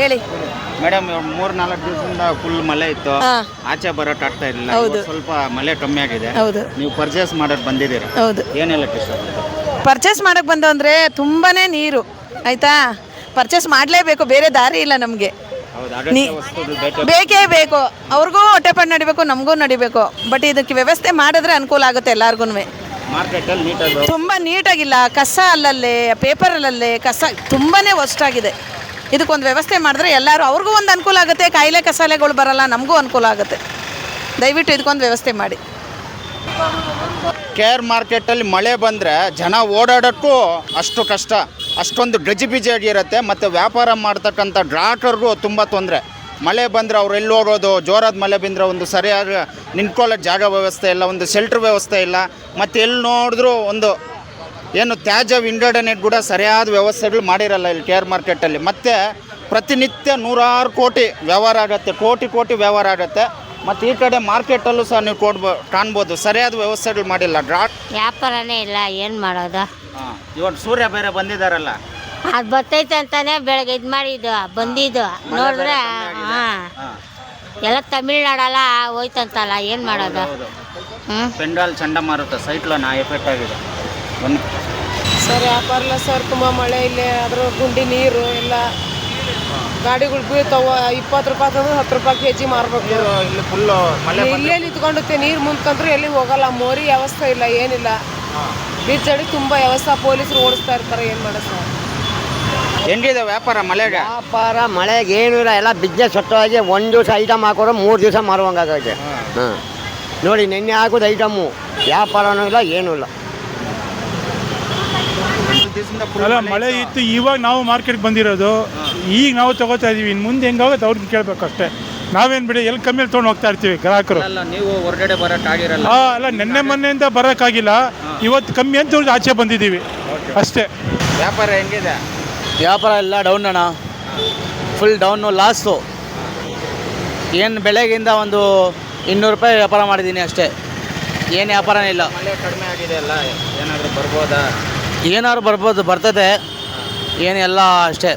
ಹೇಳಿ. ಮೇಡಮ್ ಮೂರ್ ನಾಲ್ಕು ದಿವಸದಿಂದ ಫುಲ್ ಮಳೆ ಇತ್ತು. ಹಾ. ಆಚೆ ಬರೋಕ್ ಆಗ್ತಾ ಇರಲಿಲ್ಲ. ಹೌದು. ಸ್ವಲ್ಪ ಮಳೆ ಕಮ್ಮಿ ಆಗಿದೆ. ಹೌದು. ನೀವು ಪರ್ಚೇಸ್ ಮಾಡಕ್ ಬಂದಿದ್ದೀರಾ? ಹೌದು. ಏನೆಲ್ಲ ಪರ್ಚೇಸ್ ಮಾಡೋಕೆ ಬಂದು ಅಂದರೆ ತುಂಬಾ ನೀರು ಆಯಿತಾ? ಪರ್ಚೇಸ್ ಮಾಡಲೇಬೇಕು ಬೇರೆ ದಾರಿ ಇಲ್ಲ ನಮಗೆ. ಹೌದು ಅಗತ್ಯ ವಸ್ತುಗಳು ಬೇಕು ಬೇಕೇ. ಬೇಕು ಅವ್ರಿಗೂ ಹೊಟ್ಟೆಪಾಡು ನಡಿಬೇಕು ನಮಗೂ ನಡಿಬೇಕು. ಬಟ್ ಇದಕ್ಕೆ ವ್ಯವಸ್ಥೆ ಮಾಡಿದ್ರೆ ಅನುಕೂಲ ಆಗುತ್ತೆ ಎಲ್ಲಾರ್ಗು ತುಂಬಾ ನೀಟಾಗಿ ತುಂಬ ನೀಟಾಗಿಲ್ಲ ಕಸ ಅಲ್ಲಲ್ಲೇ ಪೇಪರಲ್ಲಲ್ಲೇ ಕಸ ತುಂಬಾ ಆಗಿದೆ. ಇದಕ್ಕೊಂದು ವ್ಯವಸ್ಥೆ ಮಾಡಿದ್ರೆ ಎಲ್ಲರೂ ಅವ್ರಿಗೂ ಒಂದು ಅನುಕೂಲ ಆಗುತ್ತೆ, ಕಾಯಿಲೆ ಕಸಾಲೆಗಳು ಬರಲ್ಲ, ನಮಗೂ ಅನುಕೂಲ ಆಗುತ್ತೆ. ದಯವಿಟ್ಟು ಇದಕ್ಕೊಂದು ವ್ಯವಸ್ಥೆ ಮಾಡಿ. ಕೇರ್ ಮಾರ್ಕೆಟಲ್ಲಿ ಮಳೆ ಬಂದರೆ ಜನ ಓಡಾಡೋಕ್ಕೂ ಅಷ್ಟು ಕಷ್ಟ. ಅಷ್ಟೊಂದು ಗಜಿಬಿಜಿಯಾಗಿರುತ್ತೆ ಮತ್ತು ವ್ಯಾಪಾರ ಮಾಡ್ತಕ್ಕಂಥ ಗ್ರಾಹಕರಿಗೂ ತುಂಬ ತೊಂದರೆ. ಮಳೆ ಬಂದರೆ ಅವ್ರು ಎಲ್ಲಿ ಹೋಗೋದು, ಜೋರಾದ ಮಳೆ ಬಂದರೆ ಒಂದು ಸರಿಯಾಗಿ ನಿಂತ್ಕೊಳ್ಳೋಕ್ಕೆ ಜಾಗ ವ್ಯವಸ್ಥೆ ಇಲ್ಲ, ಒಂದು ಶೆಲ್ಟ್ರ್ ವ್ಯವಸ್ಥೆ ಇಲ್ಲ. ಮತ್ತು ಎಲ್ಲಿ ನೋಡಿದ್ರೂ ಒಂದು ಏನು ತ್ಯಾಜ್ಯ ವಿಂಗಡಣೆ ಕೂಡ ಸರಿಯಾದ ವ್ಯವಸ್ಥೆಗಳು ಮಾಡಿರಲ್ಲ ಇಲ್ಲಿ ಕೇರ್ ಮಾರ್ಕೆಟಲ್ಲಿ ಮತ್ತು ಪ್ರತಿನಿತ್ಯ ನೂರಾರು ಕೋಟಿ ವ್ಯವಹಾರ ಆಗುತ್ತೆ ಕೋಟಿ ಕೋಟಿ ವ್ಯವಹಾರ ಆಗುತ್ತೆ. ಮತ್ತು ಈ ಕಡೆ ಮಾರ್ಕೆಟಲ್ಲೂ ಸಹ ನೀವು ಕೊಡ್ಬೋ ಕಾಣ್ಬೋದು. ಸರಿಯಾದ ವ್ಯವಸ್ಥೆಗಳು ಮಾಡಿಲ್ಲ. ಡ್ರಾಟ್ ವ್ಯಾಪಾರನೇ ಇಲ್ಲ ಏನು ಮಾಡೋದು? ಇವತ್ತು ಸೂರ್ಯ ಬೇರೆ ಬಂದಿದ್ದಾರಲ್ಲ ಅದು ಬರ್ತೈತೆ ಅಂತಾನೆ ಬೆಳಗ್ಗೆ ಇದು ಮಾಡಿದ್ದು ಬಂದಿದ್ದು. ನೋಡಿದ್ರೆ ಹಾಂ. ಎಲ್ಲ ತಮಿಳ್ನಾಡಲ್ಲ ಹೋಯ್ತಂತಲ್ಲ ಏನು ಮಾಡೋದು? ಹ್ಞೂ ಬೆಂಗಾಲ್ ಚಂಡಮಾರುತ ಸೈಕ್ಲೋನ್ ಎಫೆಕ್ಟ್ ಆಗಿದೆ. ಸರ್ ವ್ಯಾಪಾರ ಇಲ್ಲ ಸರ್ ತುಂಬ ಮಳೆ ಇಲ್ಲೇ ಅದ್ರ ಗುಂಡಿ ನೀರು ಎಲ್ಲ ಗಾಡಿಗಳು ಬೀಳ್ತಾವ ಇಪ್ಪತ್ತು ರೂಪಾಯಿ ತಂದ್ರೆ ಹತ್ತು ರೂಪಾಯಿ ಕೆ ಜಿ ಮಾರ್ಬೇಕು ಇಲ್ಲಿ ಫುಲ್ಲು ಮಳೆ ಇಲ್ಲೇ ನಿಂತ್ಕೊಂಡುತ್ತೆ ನೀರು ಮುಂದ್ಕಂದ್ರೆ ಎಲ್ಲಿ ಹೋಗಲ್ಲ ಮೋರಿ ವ್ಯವಸ್ಥೆ ಇಲ್ಲ ಏನಿಲ್ಲ. ಬೀಚ್ ಅಡಿ ತುಂಬ ವ್ಯವಸ್ಥೆ ಪೊಲೀಸರು ಓಡಿಸ್ತಾ ಇರ್ತಾರೆ ಏನು ಮಾಡ ಸರ್? ಹೆಂಗಿದೆ ವ್ಯಾಪಾರ ಮಳೆಗೆ? ವ್ಯಾಪಾರ ಮಳೆಗೆ ಏನು ಇಲ್ಲ ಎಲ್ಲ ಬಿಸ್ನೆಸ್ ಸೊಟ್ಟವಾಗಿ ಒಂದು ದಿವಸ ಐಟಮ್ ಹಾಕೋರು ಮೂರು ದಿವಸ ಮಾರುವಂಗಾಗೈತೆ. ಹಾಂ. ನೋಡಿ ನಿನ್ನೆ ಹಾಕೋದು ಐಟಮು ವ್ಯಾಪಾರನೂ ಇಲ್ಲ ಏನೂ ಇಲ್ಲ. ಅಲ್ಲ ಮಳೆ ಇತ್ತು. ಇವಾಗ ನಾವು ಮಾರ್ಕೆಟ್ಗೆ ಬಂದಿರೋದು ಈಗ ನಾವು ತಗೋತಾ ಇದೀವಿ ಇನ್ನು ಮುಂದೆ ಹೆಂಗಾಗುತ್ತೆ ಅವ್ರಿಗೆ ಕೇಳಬೇಕು ಅಷ್ಟೇ ನಾವೇನು ಬಿಡಿ ಎಲ್ಲಿ ಕಮ್ಮಿಯಲ್ಲಿ ತೊಗೊಂಡು ಹೋಗ್ತಾ ಇರ್ತೀವಿ ಗ್ರಾಹಕರು. ಅಲ್ಲ ನೀವು ಹೊರಗಡೆ ಬರೋಕ್ಕಾಗಿರಲ್ಲ ಹಾಂ ಅಲ್ಲ ನಿನ್ನೆ ಮೊನ್ನೆಯಿಂದ ಬರೋಕ್ಕಾಗಿಲ್ಲ ಇವತ್ತು ಕಮ್ಮಿ ಅಂತ ಅವ್ರಿಗೆ ಆಚೆ ಬಂದಿದ್ದೀವಿ ಅಷ್ಟೇ. ವ್ಯಾಪಾರ ಹೆಂಗಿದೆ? ವ್ಯಾಪಾರ ಎಲ್ಲ ಡೌನ್ ಅಣ್ಣ. ಫುಲ್ ಡೌನು ಲಾಸು ಏನು ಬೆಳಗ್ಗಿಂದ ಒಂದು ಇನ್ನೂರು ರೂಪಾಯಿ ವ್ಯಾಪಾರ ಮಾಡಿದ್ದೀನಿ ಅಷ್ಟೇ. ಏನು ವ್ಯಾಪಾರನೇ ಇಲ್ಲ. ಮಳೆ ಕಡಿಮೆ ಆಗಿದೆ ಅಲ್ಲ ಏನಾದರೂ ಬರ್ಬೋದಾ? ಏನಾದ್ರು ಬರ್ಬೋದು ಬರ್ತದೆ. ಏನೆಲ್ಲ ಅಷ್ಟೇ.